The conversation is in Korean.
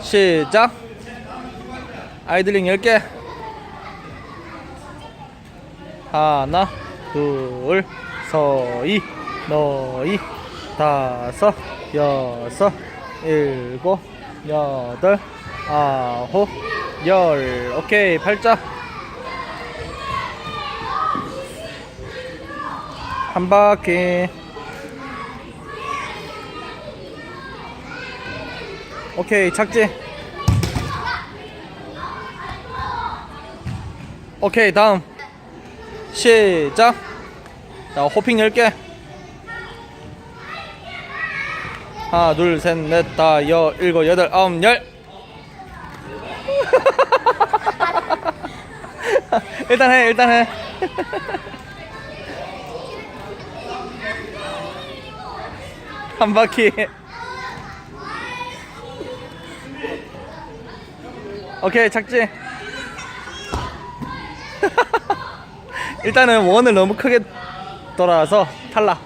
시작. 아이들링 10개. 하나 둘 서이. 너희 다섯 여섯 일곱 여덟 아홉 열. 오케이 팔자. 한 바퀴 오케이 착지. 오케이 다음. 시작. 자 호핑 10개 하나 둘셋넷 다 여 일곱 여덟 아홉 열. 일단 해 일단 해. 한 바퀴 오케이 착지. 일단은 원을 너무 크게 돌아서 탈락